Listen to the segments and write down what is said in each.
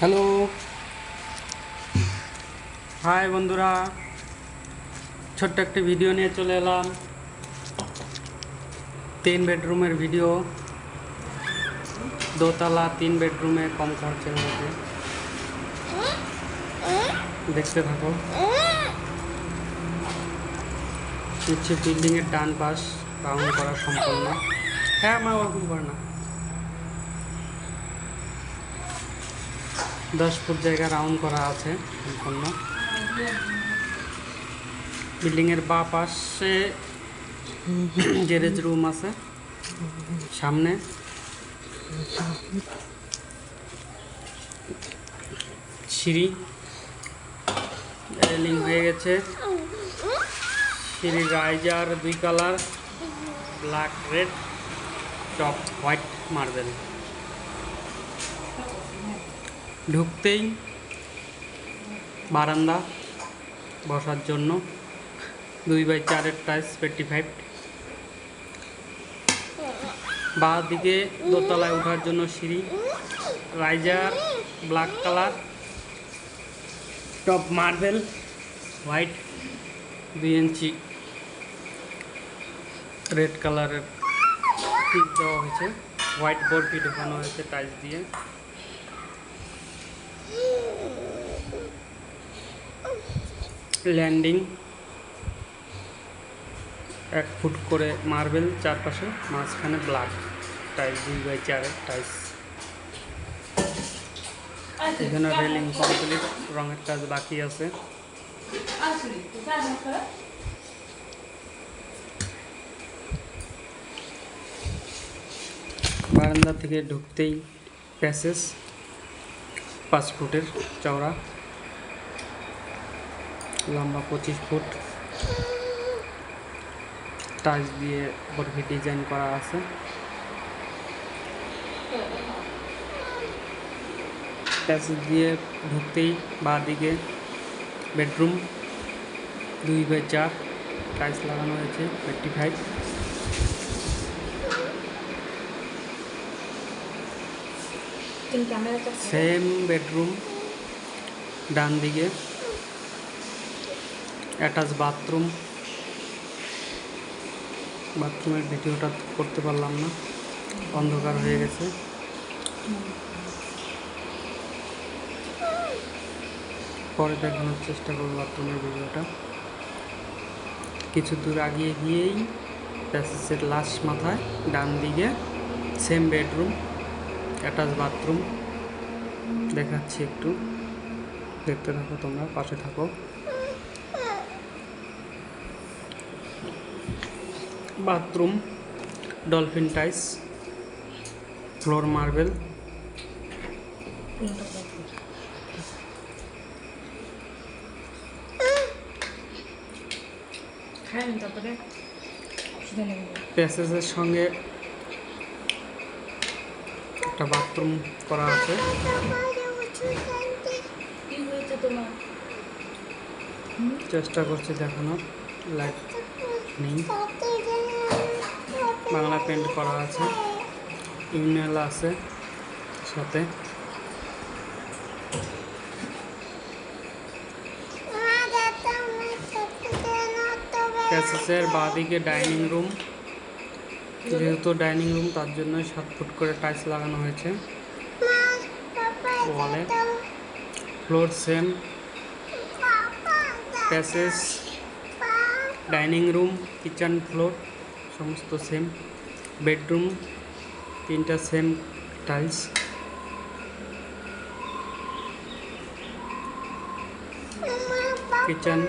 Hello. High বন্ধুরা, ছোট্ট একটি ভিডিও নিয়ে চলে এলাম। তিন বেডরুমের ভিডিও। দোতলা তিন বেডরুমে কম খরচের মধ্যে। দেখতে থাকো। হচ্ছে বিল্ডিংয়ের ডান পাশ রাউন্ড করা সম্পূর্ণ হ্যাঁ মা, ওরকম করে না। দশ ফুট জায়গা রাউন্ড করা আছে সম্পূর্ণ। বিল্ডিংয়ের বা পাশে গ্যারেজ রুম আছে, সামনে। সিঁড়ি। রেলিং হয়ে গেছে। সিঁড়ির রাইজার দুই colour black red top white marble ঢুকতেই বারান্দা বসার জন্য দুই বাই চারের টাইস ফিফটি ফাইভ বা দিকে দোতলায় ওঠার জন্য সিঁড়ি riser black colour top marble white দুই ইঞ্চি রেড কালারের দেওয়া হয়েছে। হোয়াইট বোর্ড পিট ঢোকানো হয়েছে টাইলস দিয়ে। ল্যান্ডিং এক ফুট করে মার্বেল চারপাশে, মাঝখানে ব্ল্যাক টাইলস দুই বাই চারের টাইলস এখানে রেলিং কমপ্লিট রঙের কাজ বাকি আছে। বারান্দা থেকে ঢুকতেই প্যাসেজ পাঁচ ফুটের চওড়া। লম্বা পঁচিশ ফুট। টাচ দিয়ে বরফি ডিজাইন করা আছে। প্যাসেজ দিয়ে ঢুকতেই বাঁ দিকে বেডরুম দুই বাই চার টাইলস লাগানো হয়েছে ফিফটি ফাইভ। সেম বেডরুম ডান দিকে অ্যাটাচ বাথরুম। বাথরুমের ভিডিওটা করতে পারলাম না। অন্ধকার হয়ে গেছে। পরে দেখানোর চেষ্টা করব বাথরুমের ভিডিওটা। কিছু দূর আগিয়ে গিয়েই প্যাসেজের লাস্ট মাথায়, ডান দিকে সেম বেডরুম, অ্যাটাচ বাথরুম। দেখাচ্ছি একটু। দেখতে থাকো তোমরা, পাশে থাকো। Bathroom dolphin tiles floor marble. প্যাসেজের সঙ্গে একটা বাথরুম করা আছে চেষ্টা করছি দেখানোর লাইট নেই বাংলা পেন্ট করা আছে। ইমেল আছে সাথে। বাঁদিকে ডাইনিং রুম যেহেতু ডাইনিং রুম তার জন্য সাত ফুট করে টাইলস লাগানো হয়েছে। ওয়ালে floor same passage dining room kitchen floor সমস্ত সেম বেডরুম তিনটা same tiles kitchen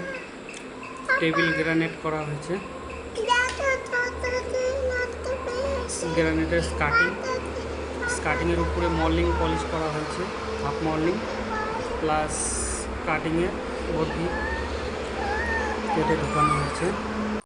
table granite করা হয়েছে। গ্রানাইটের স্কার্টিং স্কার্টিংয়ের উপরে মল্লিং পলিশ করা হয়েছে হাফ মল্লিং প্লাস কাটিংয়ে ভর্তি কেটে ঢোকানো হয়েছে।